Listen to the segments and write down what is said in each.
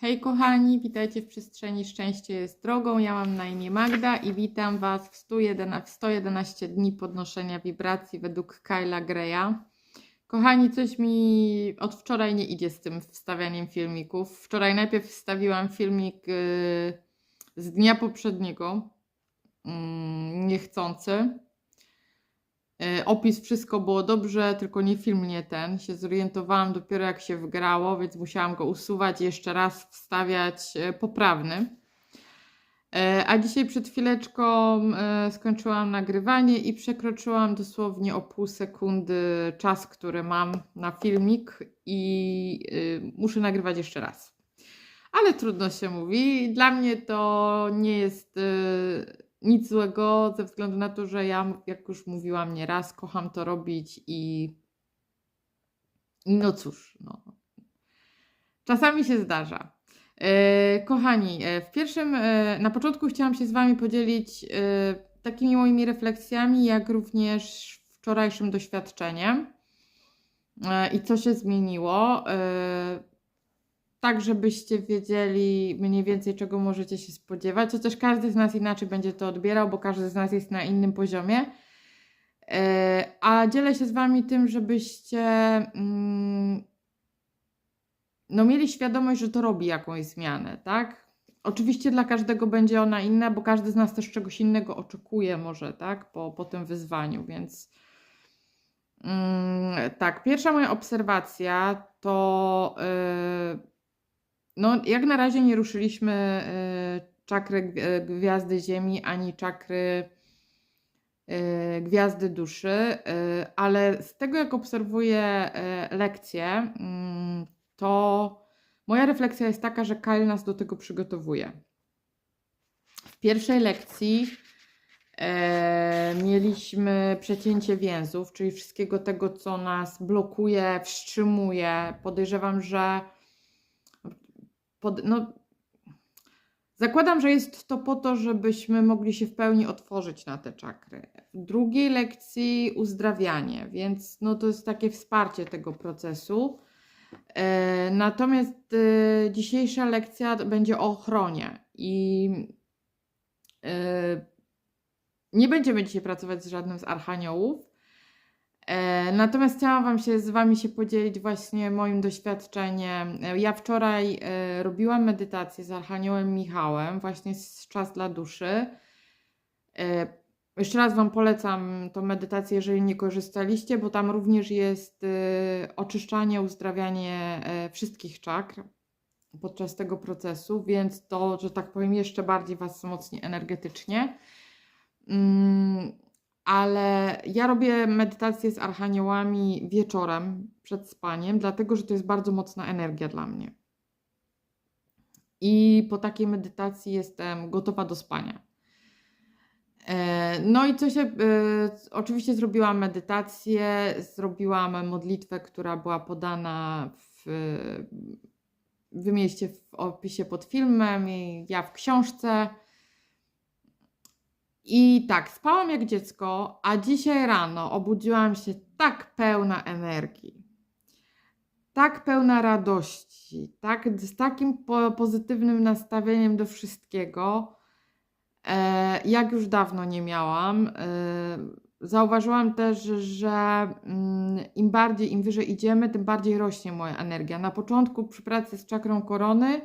Hej kochani, witajcie w przestrzeni Szczęście jest drogą. Ja mam na imię Magda i witam Was w 111, w 111 dni podnoszenia wibracji według Kyla Greya. Kochani, coś mi od wczoraj nie idzie z tym wstawianiem filmików. Wczoraj najpierw wstawiłam filmik yy, z dnia poprzedniego, yy, niechcący. E, Opis, wszystko było dobrze, tylko nie film, nie ten. Się zorientowałam dopiero jak się wgrało, więc musiałam go usuwać i jeszcze raz wstawiać e, poprawny. E, A dzisiaj przed chwileczką skończyłam nagrywanie i przekroczyłam dosłownie o pół sekundy czas, który mam na filmik i muszę nagrywać jeszcze raz. Ale trudno się mówi. Dla mnie to nie jest nic złego, ze względu na to, że ja, jak już mówiłam nieraz, kocham to robić i, i no cóż, no. Czasami się zdarza. E, kochani, e, w pierwszym, e, na początku chciałam się z Wami podzielić takimi moimi refleksjami, jak również wczorajszym doświadczeniem i co się zmieniło. Tak, żebyście wiedzieli mniej więcej, czego możecie się spodziewać. Chociaż każdy z nas inaczej będzie to odbierał, bo każdy z nas jest na innym poziomie. E, A dzielę się z Wami tym, żebyście mm, no, mieli świadomość, że to robi jakąś zmianę, tak? Oczywiście dla każdego będzie ona inna, bo każdy z nas też czegoś innego oczekuje, może, tak? Po, po tym wyzwaniu, więc. Mm, tak, pierwsza moja obserwacja to. Yy, no, jak na razie nie ruszyliśmy y, czakry y, gwiazdy Ziemi ani czakry y, gwiazdy duszy, ale z tego jak obserwuję lekcje, mm, to moja refleksja jest taka, że Kyle nas do tego przygotowuje. W pierwszej lekcji e, mieliśmy przecięcie więzów, czyli wszystkiego tego, co nas blokuje, wstrzymuje. Podejrzewam, że pod, no, zakładam, że jest to po to, żebyśmy mogli się w pełni otworzyć na te czakry. W drugiej lekcji uzdrawianie, więc no, to jest takie wsparcie tego procesu. E, natomiast e, dzisiejsza lekcja będzie o ochronie i e, nie będziemy dzisiaj pracować z żadnym z archaniołów. E, Natomiast chciałam Wam się z Wami się podzielić właśnie moim doświadczeniem. E, Ja wczoraj e, robiłam medytację z Archaniołem Michałem, właśnie z Czas dla Duszy. Jeszcze raz Wam polecam tą medytację, jeżeli nie korzystaliście, bo tam również jest oczyszczanie, uzdrawianie wszystkich czakr podczas tego procesu, więc to, że tak powiem, jeszcze bardziej Was wzmocni energetycznie. Mm, ale ja robię medytację z archaniołami wieczorem przed spaniem, dlatego że to jest bardzo mocna energia dla mnie. I po takiej medytacji jestem gotowa do spania. E, No i co się. e, Oczywiście zrobiłam medytację, zrobiłam modlitwę, która była podana w. Wy mieliście w opisie pod filmem, i ja w książce. I tak, spałam jak dziecko, a dzisiaj rano obudziłam się tak pełna energii, tak pełna radości, tak, z takim po, pozytywnym nastawieniem do wszystkiego, e, jak już dawno nie miałam. E, zauważyłam też, że mm, im bardziej, im wyżej idziemy, tym bardziej rośnie moja energia. Na początku przy pracy z czakrą korony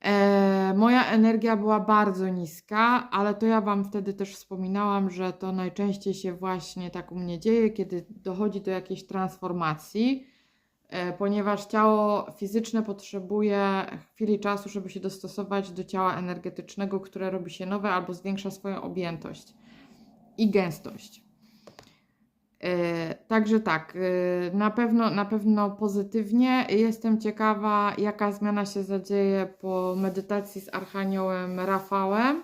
E, moja energia była bardzo niska, ale to ja Wam wtedy też wspominałam, że to najczęściej się właśnie tak u mnie dzieje, kiedy dochodzi do jakiejś transformacji, e, ponieważ ciało fizyczne potrzebuje chwili czasu, żeby się dostosować do ciała energetycznego, które robi się nowe albo zwiększa swoją objętość i gęstość. E, Także tak, e, na pewno, na pewno pozytywnie. Jestem ciekawa, jaka zmiana się zadzieje po medytacji z Archaniołem Rafałem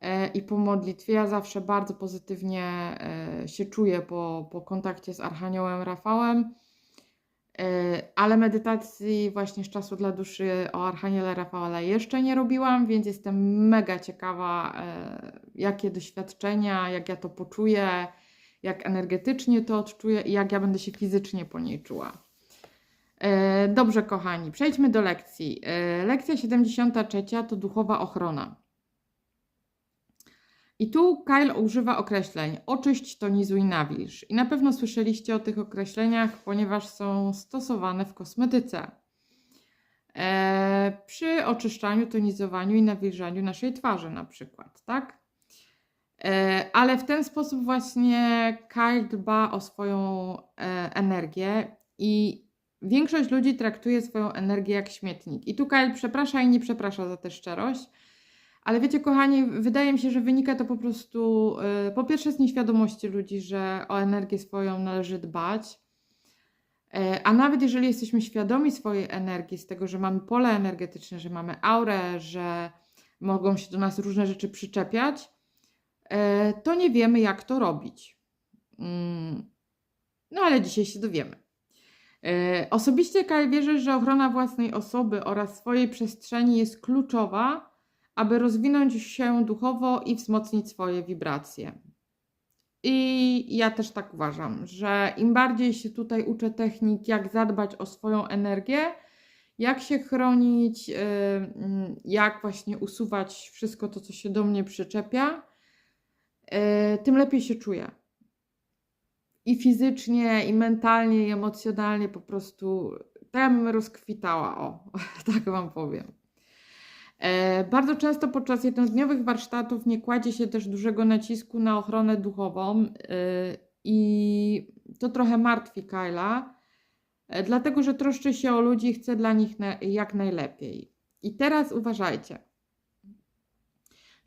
e, i po modlitwie. Ja zawsze bardzo pozytywnie się czuję po, po kontakcie z Archaniołem Rafałem, ale medytacji właśnie z czasu dla duszy o Archaniele Rafała jeszcze nie robiłam, więc jestem mega ciekawa, jakie doświadczenia, jak ja to poczuję jak energetycznie to odczuję i jak ja będę się fizycznie po niej czuła. E, Dobrze, kochani, przejdźmy do lekcji. E, Lekcja 73 to duchowa ochrona. I tu Kyle używa określeń oczyść, tonizuj, nawilż. I na pewno słyszeliście o tych określeniach, ponieważ są stosowane w kosmetyce. E, przy oczyszczaniu, tonizowaniu i nawilżaniu naszej twarzy na przykład, tak? E, ale w ten sposób właśnie Kyle dba o swoją e, energię i większość ludzi traktuje swoją energię jak śmietnik. I tu Kyle przeprasza i nie przeprasza za tę szczerość. Ale wiecie, kochani, wydaje mi się, że wynika to po prostu e, po pierwsze z nieświadomości ludzi, że o energię swoją należy dbać. A nawet jeżeli jesteśmy świadomi swojej energii, z tego, że mamy pole energetyczne, że mamy aurę, że mogą się do nas różne rzeczy przyczepiać, to nie wiemy, jak to robić. Mm, No ale dzisiaj się dowiemy. E, Osobiście Kaj wierzę, że ochrona własnej osoby oraz swojej przestrzeni jest kluczowa, aby rozwinąć się duchowo i wzmocnić swoje wibracje. I ja też tak uważam, że im bardziej się tutaj uczę technik, jak zadbać o swoją energię, jak się chronić, yy, mm, jak właśnie usuwać wszystko to, co się do mnie przyczepia, tym lepiej się czuję. I fizycznie, i mentalnie, i emocjonalnie po prostu bym rozkwitała, o, tak Wam powiem. E, Bardzo często podczas jednodniowych warsztatów nie kładzie się też dużego nacisku na ochronę duchową e, i to trochę martwi Kyla, e, dlatego że troszczy się o ludzi i chce dla nich jak najlepiej. I teraz uważajcie.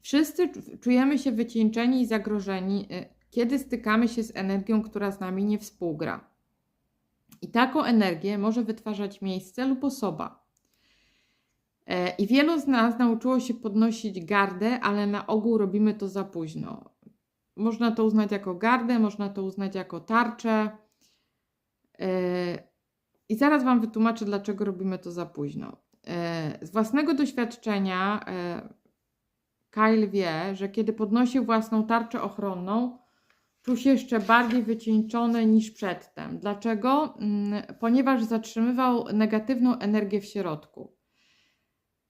Wszyscy czu- czujemy się wycieńczeni i zagrożeni, e, kiedy stykamy się z energią, która z nami nie współgra. I taką energię może wytwarzać miejsce lub osoba. E, I wielu z nas nauczyło się podnosić gardę, ale na ogół robimy to za późno. Można to uznać jako gardę, można to uznać jako tarczę. E, I zaraz Wam wytłumaczę, dlaczego robimy to za późno. E, Z własnego doświadczenia Kyle wie, że kiedy podnosi własną tarczę ochronną, czuł się jeszcze bardziej wycieńczony niż przedtem. Dlaczego? Mm, Ponieważ zatrzymywał negatywną energię w środku.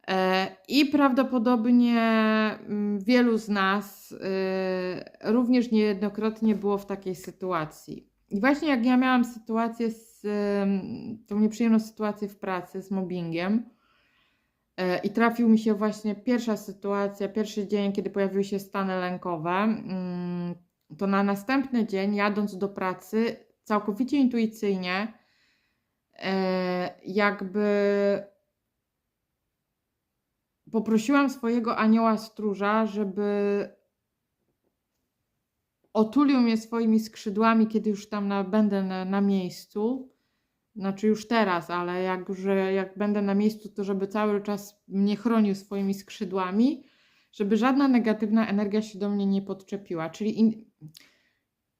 E, I prawdopodobnie mm, wielu z nas e, również niejednokrotnie było w takiej sytuacji. I właśnie jak ja miałam sytuację z em, tą nieprzyjemną sytuację w pracy z mobbingiem e, i trafił mi się właśnie pierwsza sytuacja, pierwszy dzień, kiedy pojawiły się stany lękowe, mm, to na następny dzień, jadąc do pracy, całkowicie intuicyjnie, e, jakby poprosiłam swojego anioła stróża, żeby otulił mnie swoimi skrzydłami, kiedy już tam na, będę na, na miejscu. Znaczy już teraz, ale jak, że jak będę na miejscu, to żeby cały czas mnie chronił swoimi skrzydłami, żeby żadna negatywna energia się do mnie nie podczepiła. Czyli in,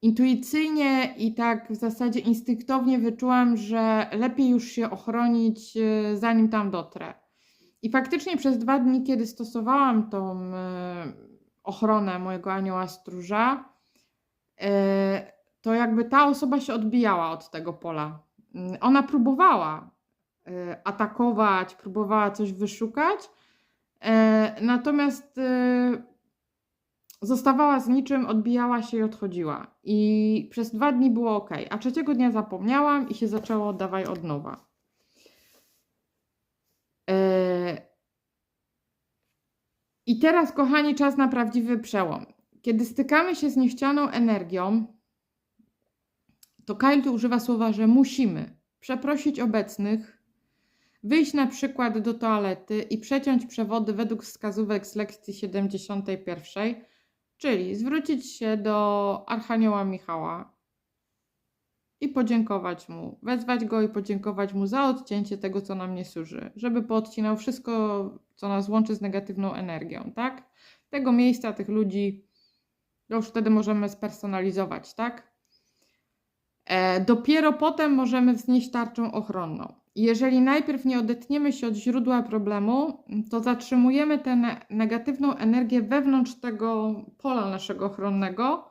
intuicyjnie i tak w zasadzie instynktownie wyczułam, że lepiej już się ochronić, e, zanim tam dotrę. I faktycznie przez dwa dni, kiedy stosowałam tą e, ochronę mojego anioła stróża, e, to jakby ta osoba się odbijała od tego pola. Mm, Ona próbowała e, atakować, próbowała coś wyszukać, e, natomiast e, zostawała z niczym, odbijała się i odchodziła. I przez dwa dni było ok, a trzeciego dnia zapomniałam i się zaczęło oddawaj od nowa. I teraz, kochani, czas na prawdziwy przełom. Kiedy stykamy się z niechcianą energią, to Kyle tu używa słowa, że musimy przeprosić obecnych, wyjść na przykład do toalety i przeciąć przewody według wskazówek z lekcji 71, czyli zwrócić się do Archanioła Michała i podziękować mu, wezwać go i podziękować mu za odcięcie tego, co nam nie służy, żeby poodcinał wszystko, co nas łączy z negatywną energią, tak? Tego miejsca, tych ludzi, już wtedy możemy spersonalizować, tak? E, dopiero potem możemy wznieść tarczę ochronną. Jeżeli najpierw nie odetniemy się od źródła problemu, to zatrzymujemy tę ne- negatywną energię wewnątrz tego pola naszego ochronnego,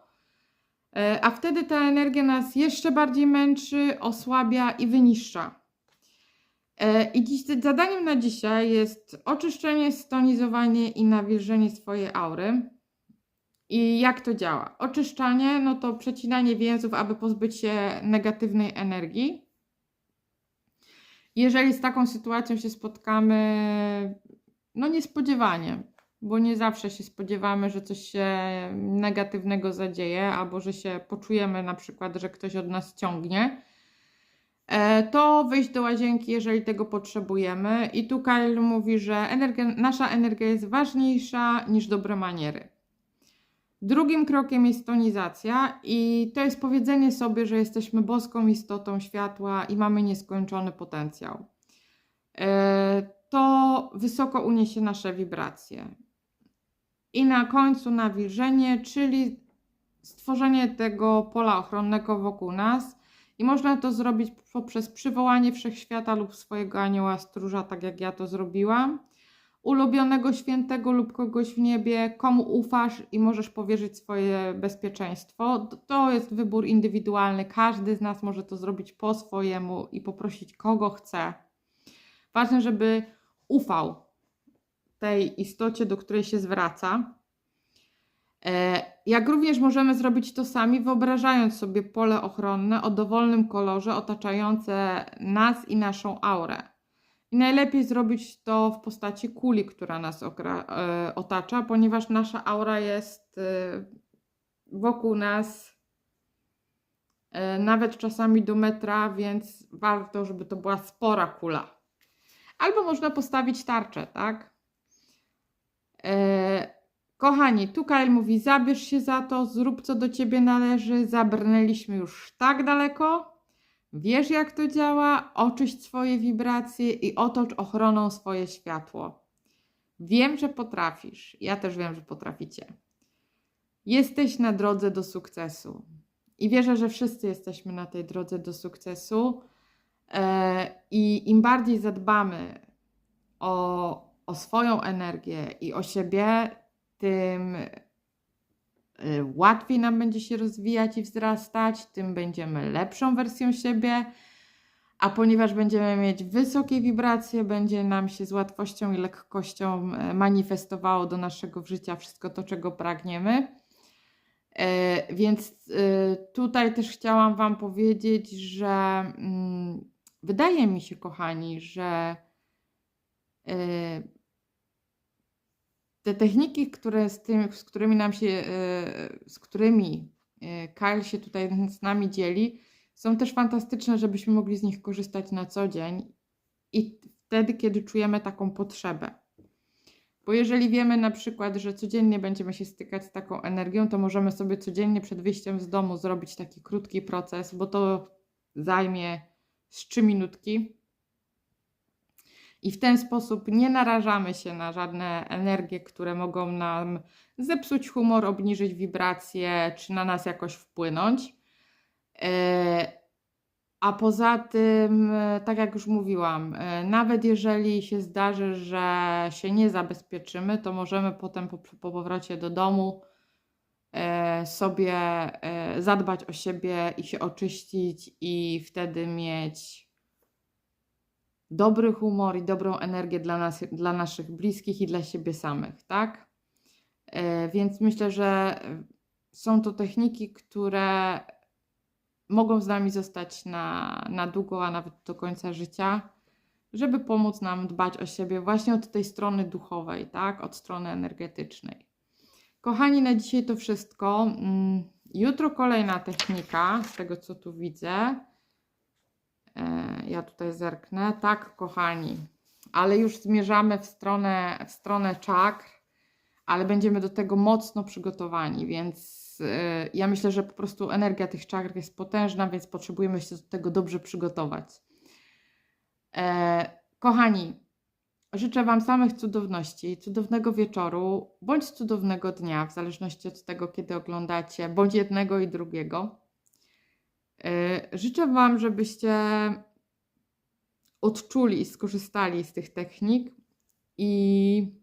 e, a wtedy ta energia nas jeszcze bardziej męczy, osłabia i wyniszcza. E, I dziś, zadaniem na dzisiaj jest oczyszczenie, stonizowanie i nawilżenie swojej aury. I jak to działa? Oczyszczanie, no to przecinanie więzów, aby pozbyć się negatywnej energii. Jeżeli z taką sytuacją się spotkamy, no niespodziewanie, bo nie zawsze się spodziewamy, że coś się negatywnego zadzieje, albo że się poczujemy na przykład, że ktoś od nas ciągnie, e, to wyjść do łazienki, jeżeli tego potrzebujemy. I tu Kyle mówi, że energia, nasza energia jest ważniejsza niż dobre maniery. Drugim krokiem jest tonizacja, i to jest powiedzenie sobie, że jesteśmy boską istotą światła i mamy nieskończony potencjał. E, to wysoko uniesie nasze wibracje. I na końcu nawilżenie, czyli stworzenie tego pola ochronnego wokół nas. I można to zrobić poprzez przywołanie wszechświata lub swojego anioła stróża, tak jak ja to zrobiłam ulubionego świętego lub kogoś w niebie, komu ufasz i możesz powierzyć swoje bezpieczeństwo. To jest wybór indywidualny. Każdy z nas może to zrobić po swojemu i poprosić kogo chce. Ważne, żeby ufał tej istocie, do której się zwraca. E, jak również możemy zrobić to sami, wyobrażając sobie pole ochronne o dowolnym kolorze otaczające nas i naszą aurę. I najlepiej zrobić to w postaci kuli, która nas e, otacza, ponieważ nasza aura jest e, wokół nas e, nawet czasami do metra, więc warto, żeby to była spora kula. Albo można postawić tarczę, tak? Kochani, tu Kyle mówi: zabierz się za to, zrób co do ciebie należy. Zabrnęliśmy już tak daleko, Wiesz, jak to działa, oczyść swoje wibracje i otocz ochroną swoje światło. Wiem, że potrafisz. Ja też wiem, że potraficie. Jesteś na drodze do sukcesu. I wierzę, że wszyscy jesteśmy na tej drodze do sukcesu. E, I im bardziej zadbamy o, o swoją energię i o siebie, tym łatwiej nam będzie się rozwijać i wzrastać, tym będziemy lepszą wersją siebie. A ponieważ będziemy mieć wysokie wibracje, będzie nam się z łatwością i lekkością e, manifestowało do naszego życia wszystko to, czego pragniemy. E, więc e, tutaj też chciałam Wam powiedzieć, że mm, wydaje mi się, kochani, że te techniki, które z, tym, z którymi nam się, e, z którymi e, Kyle się tutaj z nami dzieli, są też fantastyczne, żebyśmy mogli z nich korzystać na co dzień i wtedy, kiedy czujemy taką potrzebę. Bo jeżeli wiemy na przykład, że codziennie będziemy się stykać z taką energią, to możemy sobie codziennie przed wyjściem z domu zrobić taki krótki proces, bo to zajmie z 3 minutki i w ten sposób nie narażamy się na żadne energie, które mogą nam zepsuć humor, obniżyć wibracje czy na nas jakoś wpłynąć. E, a poza tym, e, tak jak już mówiłam, e, nawet jeżeli się zdarzy, że się nie zabezpieczymy, to możemy potem po, po powrocie do domu sobie zadbać o siebie i się oczyścić, i wtedy mieć dobry humor i dobrą energię dla, nas, dla naszych bliskich i dla siebie samych, tak? E, więc myślę, że są to techniki, które mogą z nami zostać na, na długo, a nawet do końca życia, żeby pomóc nam dbać o siebie właśnie od tej strony duchowej, tak? Od strony energetycznej. Kochani, na dzisiaj to wszystko. Mm, jutro kolejna technika, z tego co tu widzę. E, ja tutaj zerknę. Tak, kochani, ale już zmierzamy w stronę, w stronę czakr, ale będziemy do tego mocno przygotowani, więc e, ja myślę, że po prostu energia tych czakr jest potężna, więc potrzebujemy się do tego dobrze przygotować. E, kochani, życzę Wam samych cudowności, cudownego wieczoru, bądź cudownego dnia, w zależności od tego, kiedy oglądacie, bądź jednego i drugiego. E, życzę Wam, żebyście odczuli i skorzystali z tych technik i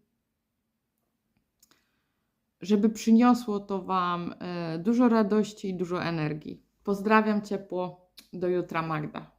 żeby przyniosło Wam e, dużo radości i dużo energii. Pozdrawiam ciepło. Do jutra, Magda.